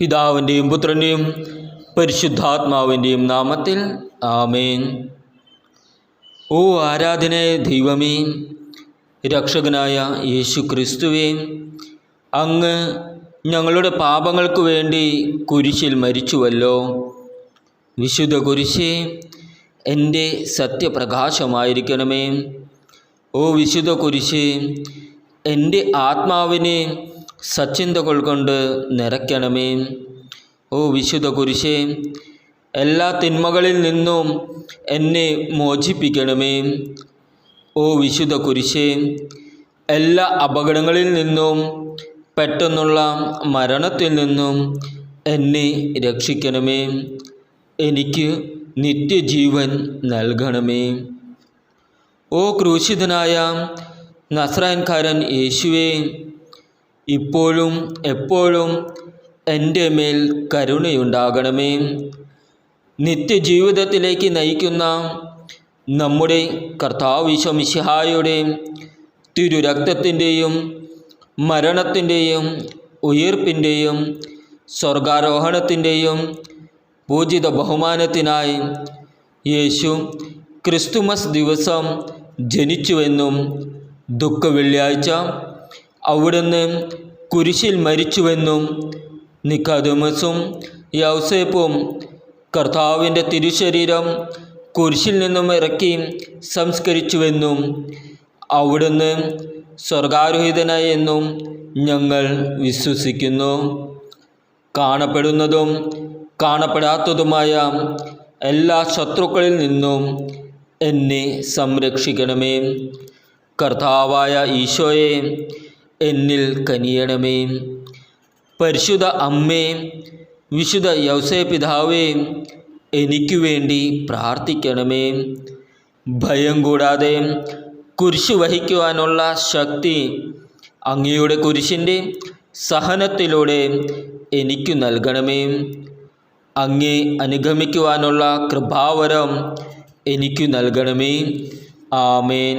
പിതാവിന്റെയും പുത്രന്റെയും പരിശുദ്ധാത്മാവിന്റെയും നാമത്തിൽ ആമേൻ. ഓ ആരാധന ദൈവമേ രക്ഷകനായ യേശു ക്രിസ്തുവേ അങ്ങ് ഞങ്ങളുടെ പാപങ്ങൾക്ക് വേണ്ടി കുരിശിൽ മരിച്ചുവല്ലോ. വിശുദ്ധ കുരിശേ എന്റെ സത്യപ്രകാശമായിരിക്കണമേ. ഓ വിശുദ്ധ കുരിശേ എന്റെ ആത്മാവിനെ സച്ചിന്തകൾ കൊണ്ട് നിറയ്ക്കണമേ ഓ വിശുദ്ധ കുരിശേ എല്ലാ തിന്മകളിൽ നിന്നും എന്നെ മോചിപ്പിക്കണമേ. ഓ വിശുദ്ധ കുരിശേ എല്ലാ അപകടങ്ങളിൽ നിന്നും പെട്ടെന്നുള്ള മരണത്തിൽ നിന്നും എന്നെ രക്ഷിക്കണമേ. എനിക്ക് നിത്യജീവൻ നൽകണമേ. ഓ ക്രൂശിതനായ നസ്രാൻകാരൻ യേശുവേ ഇപ്പോഴും എപ്പോഴും എന്റെ മേൽ കരുണയുണ്ടാകണമേ. നിത്യജീവിതത്തിലേക്ക് നയിക്കുന്ന നമ്മുടെ കർത്താവ് കർത്താവിശ്വമിശിഹായുടെ തിരുരക്തത്തിന്റെയും മരണത്തിന്റെയും ഉയർപ്പിന്റെയും സ്വർഗാരോഹണത്തിന്റെയും പൂജിത ബഹുമാനത്തിനായി യേശു ക്രിസ്തുമസ് ദിവസം ജനിച്ചുവെന്നും ദുഃഖ വെള്ളിയാഴ്ച അവിടുന്ന് കുരിശിൽ മരിച്ചുവെന്നും നിക്കതുമസും യൗസേപ്പും കർത്താവിന്റെ തിരുശരീരം കുരിശിൽ നിന്നും ഇറക്കി സംസ്കരിച്ചുവെന്നും അവിടുന്ന് സ്വർഗാരോഹിതനായി എന്നും ഞങ്ങൾ വിശ്വസിക്കുന്നു. കാണപ്പെടുന്നതും കാണപ്പെടാത്തതുമായ എല്ലാ ശത്രുക്കളിൽ നിന്നും എന്നെ സംരക്ഷിക്കണമേ. കർത്താവായ ഈശോയെ എന്നിൽ കനിയണമേ. പരിശുദ്ധ അമ്മേ വിശുദ്ധ യൗസേ പിതാവേ എനിക്കു വേണ്ടി പ്രാർത്ഥിക്കണമേ. ഭയം കൂടാതെ കുരിശ് വഹിക്കുവാനുള്ള ശക്തി അങ്ങയുടെ കുരിശിന്റെ സഹനത്തിലൂടെ എനിക്കു നൽകണമേ. അങ്ങേ അനുഗമിക്കുവാനുള്ള കൃപാവരം എനിക്കു നൽകണമേ. ആമേൻ.